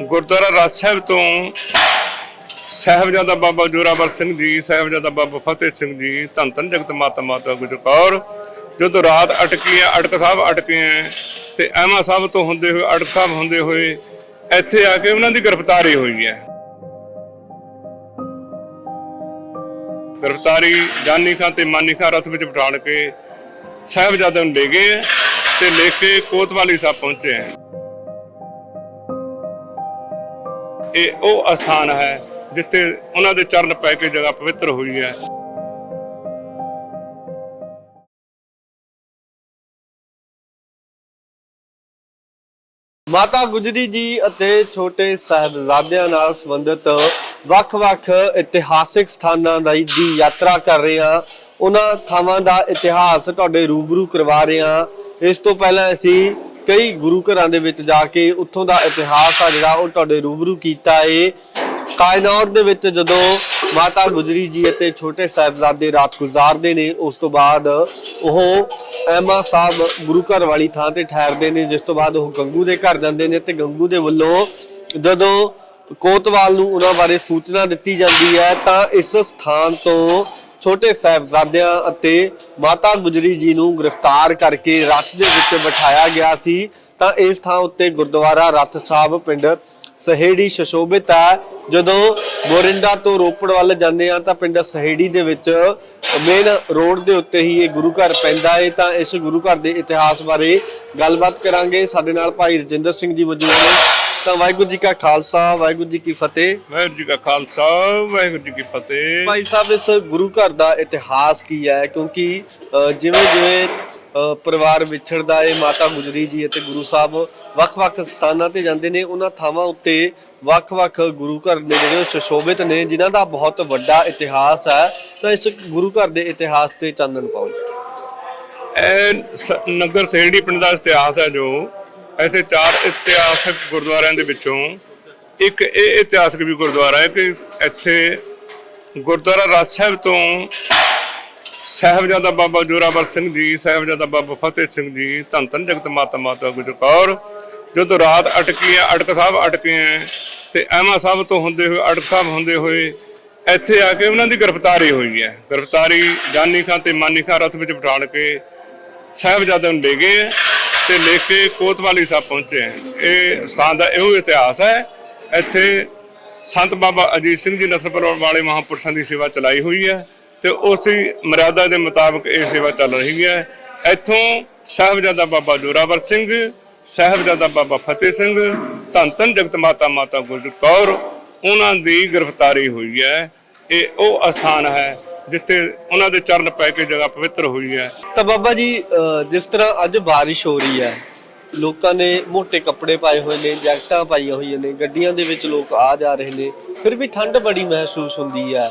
ਗੁਰਦੁਆਰਾ ਰਾਜ ਸਾਹਿਬ ਤੋਂ ਸਾਹਿਬਜ਼ਾਦਾ ਬਾਬਾ ਜੋਰਾਵਰ ਸਿੰਘ ਜੀ, ਸਾਹਿਬਜ਼ਾਦਾ ਬਾਬਾ ਫਤਿਹ ਸਿੰਘ ਜੀ, ਧੰਨ ਧੰਨ ਜਗਤ ਮਾਤਾ ਮਾਤਾ ਗੁਜਰ ਕੌਰ, ਜਦੋਂ ਰਾਤ ਅਟਕੀ ਹੈ ਅਟਕ ਸਾਹਿਬ ਅਟਕੇ ਹੈ ਤੇ ਐਮਾ ਸਾਹਿਬ ਤੋਂ ਹੁੰਦੇ ਹੋਏ, ਅਟਕ ਸਾਹਿਬ ਹੁੰਦੇ ਹੋਏ, ਇੱਥੇ ਆ ਕੇ ਉਹਨਾਂ ਦੀ ਗ੍ਰਿਫਤਾਰੀ ਹੋਈ ਹੈ। ਗ੍ਰਿਫਤਾਰੀ ਜਾਨੀ ਖਾਂ ਤੇ ਮਾਨੀ ਖਾਂ ਰਥ ਵਿੱਚ ਬਿਠਾਣ ਕੇ ਸਾਹਿਬਜ਼ਾਦਿਆਂ ਨੂੰ ਲੈ ਗਏ ਹੈ ਤੇ ਲੈ ਕੇ ਕੋਤਵਾਲੀ ਸਾਹਿਬ ਪਹੁੰਚੇ। ਹੈ ਇਹ ਉਹ ਅਸਥਾਨ ਹੈ ਜਿੱਥੇ ਉਹਨਾਂ ਦੇ ਚਰਨ ਪੈ ਕੇ ਜਗ੍ਹਾ ਪਵਿੱਤਰ ਹੋਈ ਹੈ। ਮਾਤਾ ਗੁਜਰੀ ਜੀ ਅਤੇ ਛੋਟੇ ਸਾਹਿਬਜ਼ਾਦਿਆਂ ਨਾਲ ਸੰਬੰਧਿਤ ਵੱਖ-ਵੱਖ ਇਤਿਹਾਸਿਕ ਸਥਾਨਾਂ ਦੀ ਦੀ ਯਾਤਰਾ ਕਰ ਰਹੇ ਹਾਂ। ਉਹਨਾਂ ਥਾਵਾਂ ਦਾ ਇਤਿਹਾਸ ਤੁਹਾਡੇ ਰੂਬਰੂ ਕਰਵਾ ਰਹੇ ਹਾਂ। ਇਸ ਤੋਂ ਪਹਿਲਾਂ ਅਸੀਂ ਕਈ ਗੁਰੂ ਘਰਾਂ ਦੇ ਵਿੱਚ ਜਾ ਕੇ ਉੱਥੋਂ ਦਾ ਇਤਿਹਾਸ ਆ ਜਿਹੜਾ ਉਹ ਤੁਹਾਡੇ ਰੂਬਰੂ ਕੀਤਾ ਏ। ਕਾਇਨਾਤ ਦੇ ਵਿੱਚ ਜਦੋਂ ਮਾਤਾ ਗੁਜਰੀ ਜੀ ਅਤੇ ਛੋਟੇ ਸਾਹਿਬਜ਼ਾਦੇ ਰਾਤ ਗੁਜ਼ਾਰਦੇ ਨੇ, ਉਸ ਤੋਂ ਬਾਅਦ ਉਹ ਐਮਾ ਸਾਹਿਬ ਗੁਰੂ ਘਰ ਵਾਲੀ ਥਾਂ ਤੇ ਠਹਿਰਦੇ ਨੇ, ਜਿਸ ਤੋਂ ਬਾਅਦ ਉਹ ਗੰਗੂ ਦੇ ਘਰ ਜਾਂਦੇ ਨੇ ਤੇ ਗੰਗੂ ਦੇ ਵੱਲੋਂ ਜਦੋਂ ਕੋਤਵਾਲ ਨੂੰ ਉਹਨਾਂ ਬਾਰੇ ਸੂਚਨਾ ਦਿੱਤੀ ਜਾਂਦੀ ਹੈ, ਤਾਂ ਇਸ ਸਥਾਨ ਤੋਂ ਛੋਟੇ ਸਾਹਿਬਜ਼ਾਦਿਆਂ ਅਤੇ ਮਾਤਾ ਗੁਜਰੀ ਜੀ ਨੂੰ ਗ੍ਰਿਫਤਾਰ ਕਰਕੇ ਰੱਥ ਦੇ ਵਿੱਚ ਬਿਠਾਇਆ ਗਿਆ ਸੀ, ਤਾਂ ਇਸ ਥਾਂ ਉੱਤੇ ਗੁਰਦੁਆਰਾ ਰੱਥ ਸਾਹਿਬ ਪਿੰਡ ਸਹੇੜੀ ਸ਼ਸ਼ੋਭਿਤ ਹੈ। ਜਦੋਂ ਮੋਰਿੰਡਾ ਤੋਂ ਰੋਪੜ ਵੱਲ ਜਾਂਦੇ ਆ ਤਾਂ ਪਿੰਡ ਸਹੇੜੀ ਦੇ ਵਿੱਚ ਮੇਨ ਰੋਡ ਦੇ ਉੱਤੇ ਹੀ ਇਹ ਗੁਰੂ ਘਰ ਪੈਂਦਾ ਹੈ ਤਾਂ ਇਸ ਗੁਰੂ ਘਰ ਦੇ ਇਤਿਹਾਸ ਬਾਰੇ ਗੱਲਬਾਤ ਕਰਾਂਗੇ। ਸਾਡੇ ਨਾਲ ਭਾਈ ਰਜਿੰਦਰ ਸਿੰਘ ਜੀ ਮੌਜੂਦ ਨੇ। ਤਾਂ ਵਾਹਿਗੁਰੂ ਜੀ ਕਾ ਖਾਲਸਾ ਵਾਹਿਗੁਰੂ ਜੀ ਕੀ ਫਤਿਹ। ਵਾਹਿਗੁਰੂ ਜੀ ਕਾ ਖਾਲਸਾ ਵਾਹਿਗੁਰੂ ਜੀ ਕੀ ਫਤਿਹ। ਭਾਈ ਸਾਹਿਬ ਇਸ ਗੁਰੂ ਘਰ ਦਾ ਇਤਿਹਾਸ ਕੀ ਹੈ? ਕਿਉਂਕਿ ਜਿਵੇਂ ਜਿਵੇਂ ਪਰਿਵਾਰ ਵਿਛੜਦਾ ਹੈ ਮਾਤਾ ਗੁਜਰੀ ਜੀ ਅਤੇ ਗੁਰੂ ਸਾਹਿਬ ਵੱਖ-ਵੱਖ ਸਥਾਨਾਂ ਤੇ ਜਾਂਦੇ ਨੇ ਉਹਨਾਂ ਥਾਵਾਂ ਉੱਤੇ ਵੱਖ-ਵੱਖ ਗੁਰੂ ਘਰ ਨੇ ਜਿਹੜੇ ਸੁਸ਼ੋਭਿਤ ਨੇ ਜਿਨ੍ਹਾਂ ਦਾ ਬਹੁਤ ਵੱਡਾ ਇਤਿਹਾਸ ਹੈ। ਤਾਂ ਇਸ ਗੁਰੂ ਘਰ ਦੇ ਇਤਿਹਾਸ ਤੇ ਚਾਨਣ ਪਾਓ। ਇਹ ਨਗਰ ਸਹੇੜੀ ਪਿੰਡ ਦਾ ਇਤਿਹਾਸ ਹੈ ਜੋ। ਇੱਥੇ ਚਾਰ ਇਤਿਹਾਸਕ ਗੁਰਦੁਆਰਿਆਂ ਦੇ ਵਿੱਚੋਂ ਇੱਕ ਇਹ ਇਤਿਹਾਸਕ ਵੀ ਗੁਰਦੁਆਰਾ ਹੈ ਕਿ ਇੱਥੇ ਗੁਰਦੁਆਰਾ ਰਾਜ ਸਾਹਿਬ ਤੋਂ ਸਾਹਿਬਜ਼ਾਦਾ ਬਾਬਾ ਜੋਰਾਵਰ ਸਿੰਘ ਜੀ, ਸਾਹਿਬਜ਼ਾਦਾ ਬਾਬਾ ਫਤਿਹ ਸਿੰਘ ਜੀ, ਧੰਨ ਧੰਨ ਜਗਤ ਮਾਤਾ ਮਾਤਾ ਗੁਜਰ ਕੌਰ, ਜਦੋਂ ਰਾਤ ਅਟਕੀ ਹੈ ਅਟਕ ਸਾਹਿਬ ਅਟਕੇ ਹੈ ਤੇ ਐਮਾ ਸਾਹਿਬ ਤੋਂ ਹੁੰਦੇ ਹੋਏ, ਅਟਕ ਸਾਹਿਬ ਹੁੰਦੇ ਹੋਏ ਇੱਥੇ ਆ ਕੇ ਉਹਨਾਂ ਦੀ ਗ੍ਰਿਫਤਾਰੀ ਹੋਈ ਹੈ। ਗ੍ਰਿਫਤਾਰੀ ਜਾਨੀ ਖਾਂ ਤੇ ਮਾਨੀ ਖਾਂ ਰਥ ਵਿੱਚ ਬਿਠਾਣ ਕੇ ਸਾਹਿਬਜ਼ਾਦਿਆਂ ਨੂੰ ਲੈ ਗਏ। ਹੈ ਤੇ ਲੈ ਕੇ ਕੋਤਵਾਲੀ ਸਾਹਿਬ ਪਹੁੰਚੇ ਹੈ। ਇਹ ਸਥਾਨ ਦਾ ਇਹੋ ਇਤਿਹਾਸ ਹੈ। ਇੱਥੇ ਸੰਤ ਬਾਬਾ ਅਜੀਤ ਸਿੰਘ ਜੀ ਨਸਰਪੁਰ ਵਾਲੇ ਮਹਾਂਪੁਰਸ਼ਾਂ ਦੀ ਸੇਵਾ ਚਲਾਈ ਹੋਈ ਹੈ ਤੇ ਉਸੇ ਮਰਿਆਦਾ ਦੇ ਮੁਤਾਬਕ ਇਹ ਸੇਵਾ ਚੱਲ ਰਹੀ ਹੈ। ਇੱਥੋਂ ਸਾਹਿਬਜ਼ਾਦਾ ਬਾਬਾ ਜੋਰਾਵਰ ਸਿੰਘ, ਸਾਹਿਬਜ਼ਾਦਾ ਬਾਬਾ ਫਤਿਹ ਸਿੰਘ, ਧੰਨ ਧੰਨ ਜਗਤ ਮਾਤਾ ਮਾਤਾ ਗੁਜਰ ਕੌਰ, ਉਹਨਾਂ ਦੀ ਗ੍ਰਿਫਤਾਰੀ ਹੋਈ ਹੈ। ਇਹ ਉਹ ਅਸਥਾਨ ਹੈ ਜਿੱਥੇ ਉਹਨਾਂ ਦੇ ਚਰਨ ਪੈ ਕੇ ਜਗ੍ਹਾ ਪਵਿੱਤਰ ਹੋਈ ਹੈ। ਤਾਂ ਬਾਬਾ ਜੀ ਜਿਸ ਤਰ੍ਹਾਂ ਅੱਜ ਬਾਰਿਸ਼ ਹੋ ਰਹੀ ਹੈ, ਲੋਕਾਂ ਨੇ ਮੋٹے ਕੱਪੜੇ ਪਾਏ ਹੋਏ ਨੇ, ਜੈਕਟਾਂ ਪਾਈਆਂ ਹੋਈਆਂ ਨੇ, ਗੱਡੀਆਂ ਦੇ ਵਿੱਚ ਲੋਕ ਆ ਜਾ ਰਹੇ ਨੇ, ਫਿਰ ਵੀ ਠੰਡ ਬੜੀ ਮਹਿਸੂਸ ਹੁੰਦੀ ਹੈ।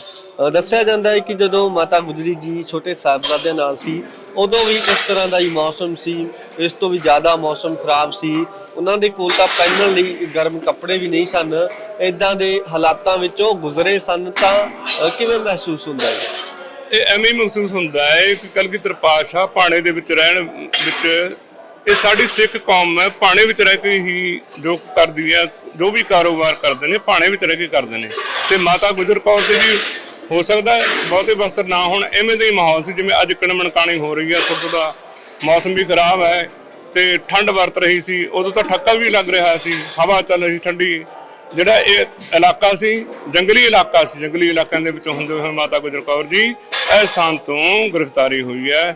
ਦੱਸਿਆ ਜਾਂਦਾ ਹੈ ਕਿ ਜਦੋਂ ਮਾਤਾ ਗੁਜਰੀ ਜੀ ਛੋਟੇ ਸਾਹਿਬਜ਼ਾਦਿਆਂ ਨਾਲ ਸੀ, ਉਦੋਂ ਵੀ ਇਸ ਤਰ੍ਹਾਂ ਦਾ ਹੀ ਮੌਸਮ ਸੀ, ਇਸ ਤੋਂ ਵੀ ਜ਼ਿਆਦਾ ਮੌਸਮ ਖਰਾਬ ਸੀ। ਉਹਨਾਂ ਦੇ ਕੋਲ ਤਾਂ ਪਹਿਨਣ ਲਈ ਗਰਮ ਕੱਪੜੇ ਵੀ ਨਹੀਂ ਸਨ ਇਦਾਂ ਦੇ ਹਾਲਾਤਾਂ ਵਿੱਚੋਂ ਗੁਜ਼ਰੇ ਸਨ ਤਾਂ ਕਿਵੇਂ ਮਹਿਸੂਸ ਹੁੰਦਾ ਹੈ? ਇਹ ਐਵੇਂ ਮਹਿਸੂਸ ਹੁੰਦਾ ਹੈ ਕਿ ਕਲਗੀਧਰ ਪਾਤਸ਼ਾਹ ਪਾਣੇ ਦੇ ਵਿੱਚ ਰਹਿਣ ਵਿੱਚ, ਇਹ ਸਾਡੀ ਸਿੱਖ ਕੌਮ ਹੈ, ਪਾਣੇ ਵਿੱਚ ਰਹਿ ਕੇ ਹੀ ਜੋ ਕਰਦੀ ਹੈ, ਜੋ ਵੀ ਕਾਰੋਬਾਰ ਕਰਦੇ ਨੇ, ਪਾਣੇ ਵਿੱਚ ਰਹਿ ਕੇ ਕਰਦੇ ਨੇ। ਤੇ ਮਾਤਾ ਗੁਜਰ ਕੌਰ ਤੇ ਵੀ ਹੋ ਸਕਦਾ ਬਹੁਤੇ ਵਸਤਰ ਨਾ ਹੋਣ, ਐਵੇਂ ਦਾ ਹੀ ਮਾਹੌਲ ਸੀ, ਜਿਵੇਂ ਅੱਜ ਕਣਮਣ ਕਾਣੀ ਹੋ ਰਹੀ ਹੈ ਥੋੜਾ ਦਾ ਮੌਸਮ ਵੀ ਖਰਾਬ ਹੈ ਤੇ ਠੰਡ ਵਰਤ ਰਹੀ ਸੀ, ਉਦੋਂ ਤਾਂ ਠੱਕਾ ਵੀ ਲੱਗ ਰਿਹਾ ਸੀ, ਹਵਾ ਚੱਲ ਰਹੀ ਠੰਡੀ। ਜਿਹੜਾ ਇਹ ਇਲਾਕਾ ਸੀ, ਜੰਗਲੀ ਇਲਾਕਾ ਸੀ, ਜੰਗਲੀ ਇਲਾਕਿਆਂ ਦੇ ਵਿੱਚੋਂ ਹੁੰਦੇ ਹੋਏ ਮਾਤਾ ਗੁਜਰ ਕੌਰ ਜੀ ਇਸ ਸਥਾਨ ਤੋਂ ਗ੍ਰਿਫਤਾਰੀ ਹੋਈ ਹੈ।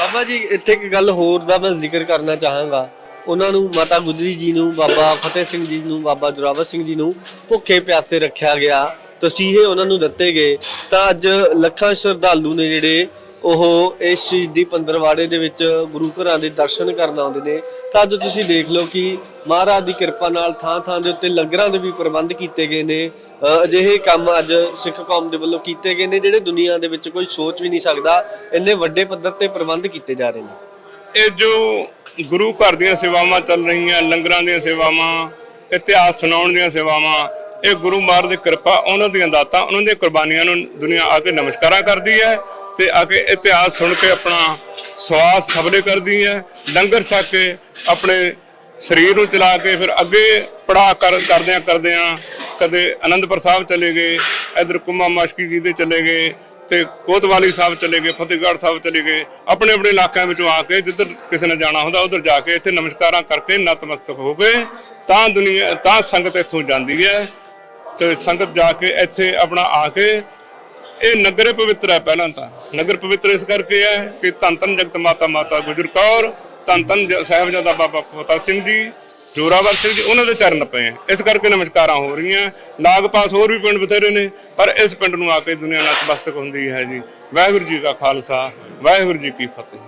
ਬਾਬਾ ਜੀ, ਇੱਥੇ ਇੱਕ ਗੱਲ ਹੋਰ ਦਾ ਮੈਂ ਜ਼ਿਕਰ ਕਰਨਾ ਚਾਹਾਂਗਾ। ਉਹਨਾਂ ਨੂੰ ਮਾਤਾ ਗੁਜਰੀ ਜੀ ਨੂੰ, ਬਾਬਾ ਫਤਿਹ ਸਿੰਘ ਜੀ ਨੂੰ, ਬਾਬਾ ਜੋਰਾਵਰ ਸਿੰਘ ਜੀ ਨੂੰ ਭੁੱਖੇ ਪਿਆਸੇ ਰੱਖਿਆ ਗਿਆ। ਤਸੀਹੇ ਉਹਨਾਂ ਨੂੰ ਦਿੱਤੇ ਗਏ। ਤਾਂ ਅੱਜ ਲੱਖਾਂ ਸ਼ਰਧਾਲੂ ਨੇ ਜਿਹੜੇ ਉਹ ਇਸ ਸ਼ਹੀਦੀ ਪੰਦਰਵਾੜੇ ਦੇ ਵਿੱਚ ਗੁਰੂ ਘਰਾਂ ਦੇ ਦਰਸ਼ਨ ਕਰਨ ਆਉਂਦੇ ਨੇ। ਤਾਂ ਅੱਜ ਤੁਸੀਂ ਦੇਖ ਲਓ ਕਿ ਮਹਾਰਾਜ ਦੀ ਕਿਰਪਾ ਨਾਲ ਥਾਂ ਥਾਂ ਦੇ ਉੱਤੇ ਲੰਗਰਾਂ ਦੇ ਵੀ ਪ੍ਰਬੰਧ ਕੀਤੇ ਗਏ ਨੇ। ਅਜਿਹੇ ਕੰਮ ਅੱਜ ਸਿੱਖ ਕੌਮ ਦੇ ਵੱਲੋਂ ਕੀਤੇ ਗਏ ਨੇ, ਜਿਹੜੇ ਦੁਨੀਆ ਦੇ ਵਿੱਚ ਕੋਈ ਸੋਚ ਵੀ ਨਹੀਂ ਸਕਦਾ, ਇੰਨੇ ਵੱਡੇ ਪੱਧਰ ਤੇ ਪ੍ਰਬੰਧ ਕੀਤੇ ਜਾ ਰਹੇ ਨੇ। ਇਹ ਜੋ ਗੁਰੂ ਘਰ ਦੀਆਂ ਸੇਵਾਵਾਂ ਚੱਲ ਰਹੀਆਂ, ਲੰਗਰਾਂ ਦੀਆਂ ਸੇਵਾਵਾਂ, ਇਤਿਹਾਸ ਸੁਣਾਉਣ ਦੀਆਂ ਸੇਵਾਵਾਂ, ਇਹ ਗੁਰੂ ਮਹਾਰਾਜ ਦੀ ਕਿਰਪਾ, ਉਹਨਾਂ ਦੀਆਂ ਦਾਤਾਂ, ਉਹਨਾਂ ਦੀਆਂ ਕੁਰਬਾਨੀਆਂ ਨੂੰ ਦੁਨੀਆ ਆ ਕੇ ਨਮਸਕਾਰਾਂ ਕਰਦੀ ਹੈ ਤੇ ਆ ਕੇ ਇਤਿਹਾਸ ਸੁਣ ਕੇ ਆਪਣਾ ਸਵਾਸ ਸਬਲੇ ਕਰਦੀ ਹੈ, ਲੰਗਰ ਛਕ ਕੇ ਆਪਣੇ ਸਰੀਰ ਨੂੰ ਚਲਾ ਕੇ ਫਿਰ ਅੱਗੇ ਪੜਾ ਕਰ ਕਰਦਿਆਂ ਕਰਦਿਆਂ ਕਦੇ ਅਨੰਦਪੁਰ ਸਾਹਿਬ ਚਲੇ ਗਏ, ਇਧਰ ਕੁਮਾ ਮਾਸ਼ਕੀ ਜੀ ਦੇ ਚਲੇ ਗਏ ਤੇ ਕੋਤਵਾਲੀ ਸਾਹਿਬ ਚਲੇ ਗਏ, ਫਤਿਹਗੜ੍ਹ ਸਾਹਿਬ ਚਲੇ ਗਏ, ਆਪਣੇ ਆਪਣੇ ਇਲਾਕਿਆਂ ਵਿੱਚੋਂ ਆ ਕੇ ਜਿੱਧਰ ਕਿਸੇ ਨੇ ਜਾਣਾ ਹੁੰਦਾ ਉਧਰ ਜਾ ਕੇ ਇੱਥੇ ਨਮਸਕਾਰਾਂ ਕਰਕੇ ਨਤਮਸਤਕ ਹੋ ਕੇ ਤਾਂ ਦੁਨੀਆ, ਤਾਂ ਸੰਗਤ ਇੱਥੋਂ ਜਾਂਦੀ ਹੈ ਤੇ ਸੰਗਤ ਜਾ ਕੇ ਇੱਥੇ ਆਪਣਾ ਆ ਕੇ ਇਹ ਨਗਰ ਪਵਿੱਤਰ ਹੈ ਪਹਿਲਾਂ ਤਾਂ। ਨਗਰ ਪਵਿੱਤਰ ਇਸ ਕਰਕੇ ਹੈ ਕਿ ਧੰਨ ਧੰਨ ਜਗਤ ਮਾਤਾ ਮਾਤਾ ਗੁਜਰ ਕੌਰ, ਧੰਨ ਧੰਨ ਸਾਹਿਬਜ਼ਾਦਾ ਬਾਬਾ ਫਤਿਹ ਸਿੰਘ ਜੀ ਜੋਰਾਵਰ ਸਿੰਘ ਜੀ ਉਹਨਾਂ ਦੇ ਚਰਨ ਪਏ ਹੈ ਇਸ ਕਰਕੇ ਨਮਸਕਾਰਾਂ ਹੋ ਰਹੀਆਂ। ਲਾਗ ਪਾਸ ਹੋਰ ਵੀ ਪਿੰਡ ਬਥੇਰੇ ਨੇ, ਪਰ ਇਸ ਪਿੰਡ ਨੂੰ ਆ ਕੇ ਦੁਨੀਆ ਨਤਮਸਤਕ ਹੁੰਦੀ ਹੈ ਜੀ। ਵਾਹਿਗੁਰੂ ਜੀ ਕਾ ਖਾਲਸਾ, ਵਾਹਿਗੁਰੂ ਜੀ ਕੀ ਫਤਿਹ।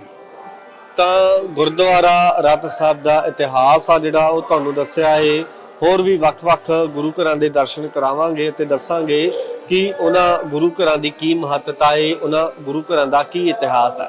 ਤਾਂ ਗੁਰਦੁਆਰਾ ਰਤ ਸਾਹਿਬ ਦਾ ਇਤਿਹਾਸ ਆ ਜਿਹੜਾ, ਉਹ ਤੁਹਾਨੂੰ ਦੱਸਿਆ ਏ। ਹੋਰ ਵੀ ਵੱਖ-ਵੱਖ ਗੁਰੂ ਘਰਾਂ ਦੇ ਦਰਸ਼ਨ ਕਰਾਵਾਂਗੇ ਤੇ ਦੱਸਾਂਗੇ ਕਿ ਉਹਨਾਂ ਗੁਰੂ ਘਰਾਂ ਦੀ ਕੀ ਮਹੱਤਤਾ ਏ, ਉਹਨਾਂ ਗੁਰੂ ਘਰਾਂ ਦਾ ਕੀ ਇਤਿਹਾਸ ਹੈ